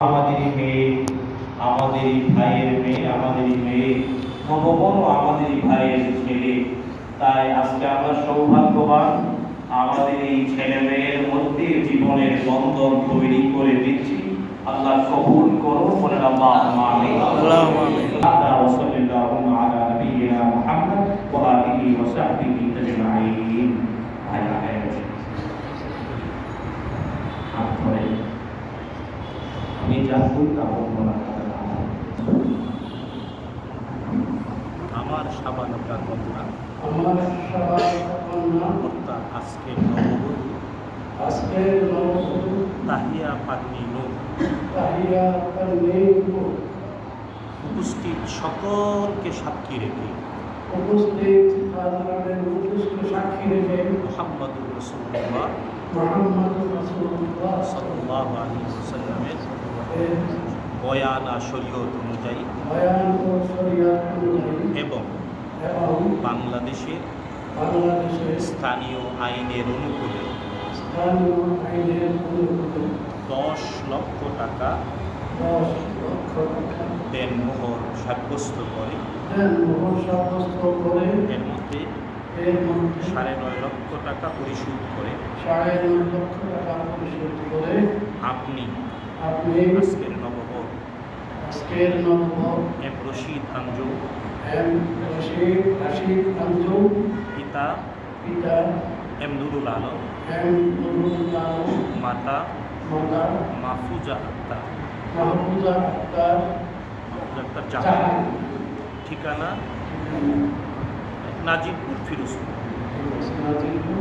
আমাদেরই মেয়ে আমাদেরই ভাইয়ের মেয়ে আমাদেরই মেয়ে নববন আমাদেরই ভাইয়ের ছেলে তাই আজকে আমরা সৌভাগ্যবান আমাদের এই ছেলে মেয়ের মধ্যে জীবনের বন্ধন তৈরি করে দিচ্ছি আল্লাহ কবুল করুন বলেন আল্লাহ আমিন আল্লাহুম্মা আমিন। هذا وصلى اللهم على نبينا محمد وآله وصحبه أجمعين আমার সাবানকার কথা। আমার সবার কন্যা আজকের নববধূ আজকের নববধূ তাহিয়া পান্নি নূর। তাহিয়া কন্যে উপস্থিত সকলকে সাক্ষী রেখে উপস্থিত সাক্ষী রেখে মোহাম্মদুর রসুল্লাহ মোহাম্মদ সাল্লাহ আলী বয়ান ও শরিয়াত অনুযায়ী এবং বাংলাদেশের স্থানীয় আইনের অনুকূলে দশ লক্ষ টাকা দশ লক্ষ টাকা দেনমোহর সাব্যস্ত করে। দেন মোহর সাব্যস্ত করে। এর মধ্যে সাড়ে নয় লক্ষ টাকা পরিশোধ করে সাড়ে নয় লক্ষ টাকা পরিশোধ করে আপনি আপনি আজকের নববর। আজকের নববর। এম রশিদ আঞ্জু। এম রশিদ রাশিদ আঞ্জুম পিতা পিতা এম নুরুল আলম। এম নুরুল আলম। মাতা মাতা মাহফুজা আক্তার। মাহফুজা আক্তার মাহফুজা আক্তার জাহান। ঠিকানা নাজিবপুর ফিরোজপুর নাজিরপুর,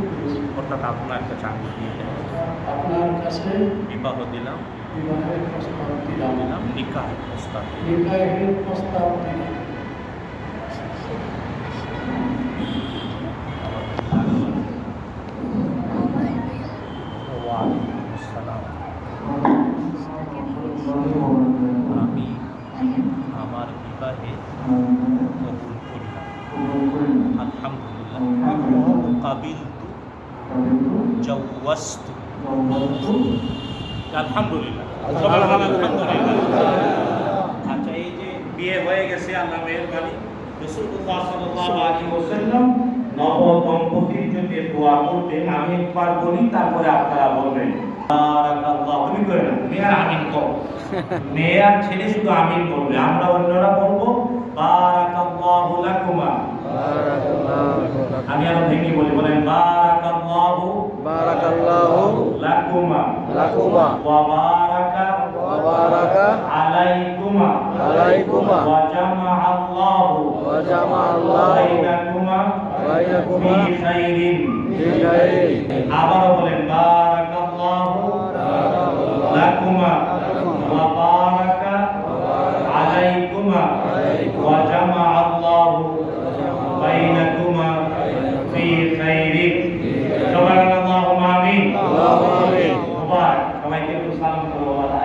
অর্থাৎ আপনার কাছে আমি দিয়ে আপনার কাছে বিবাহ দিলাম বিবাহের প্রস্তাব দিলাম দিলাম নিকাহ প্রস্তাব বিবাহের প্রস্তাব দিলাম ওয়ালাইকুম আসসালাম আমি আমার বিবাহে কবুল করলাম আলহামদুলিল্লাহ। কাবিল জাওয়াস্তু। আলহামদুলিল্লাহ। আলহামদুলিল্লাহ। আচ্ছা এই যে বিয়ে হয়ে গেছে আল্লাহ মেহরবানি। রাসূলুল্লাহ সাল্লাল্লাহু আলাইহি ওয়াসাল্লাম নব দম্পতির জন্য দোয়া করতে আমি একবার বলি তারপরে আপনারা বলবেন। বারাকাল্লাহ তুমি করে না মেয়ে আমিন কর। মেয়ে আর ছেলে শুধু আমিন বলবে আমরা অন্যরা বলব বারাকাল্লাহু লাকুমা। ভেঙে বলি বলেন বারাকাল্লাহু বারাকাল্লাহু লাকুমা লাকুমা ওয়া বারাকা ওয়া বারাকা আলাইকুমা আলাইকুমা ওয়া জামাআল্লাহু ওয়া জামাআল্লাহু বাইনাকুমা বাইনাকুমা ফি খাইরিন ফি খাইরিন। আবারও বলেন বারাকাল্লাহু লাকুমা ওয়া বারাকা আলাইকুমা ওয়া জামাআল্লাহু বাইনাকুমা ফি খাইরিন আল্লাহুম্মা আমিন আল্লাহুম্মা আমিন। মুবারক সবাইকে একটু সালাম করব বাবা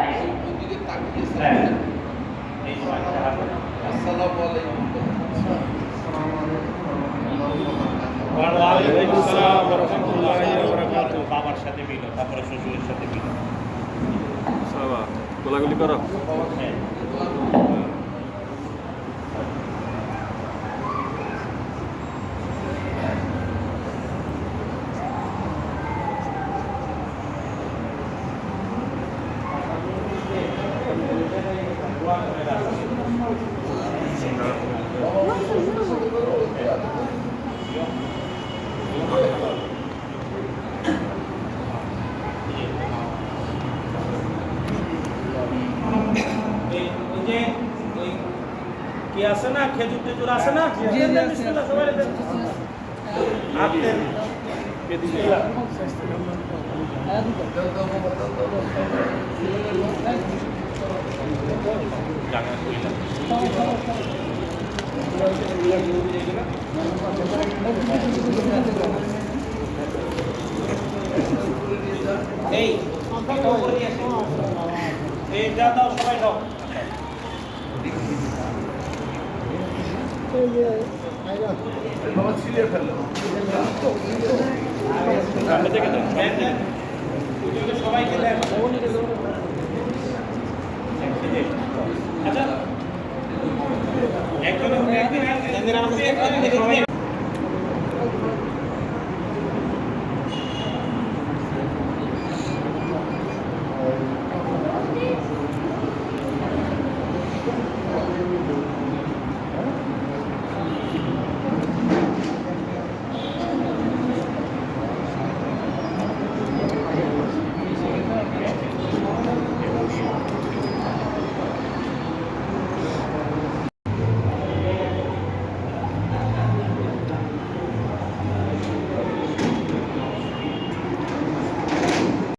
হ্যাঁ। এই সবাই সালাম করব। আসসালাম ওয়া রাহমাতুল্লাহি ওয়া বারাকাতুহু। বাবার সাথে মিলো তারপরে শ্বশুরের সাথে মিলো। গোলাগুলি করো হ্যাঁ এই ওই যে ওই কি আছে না? খেজুর টেজুর আছে না? দেন, দেন, বিসমিল্লাহ, সবাই দেন। সবাইকে একজনে একদিন আমাকে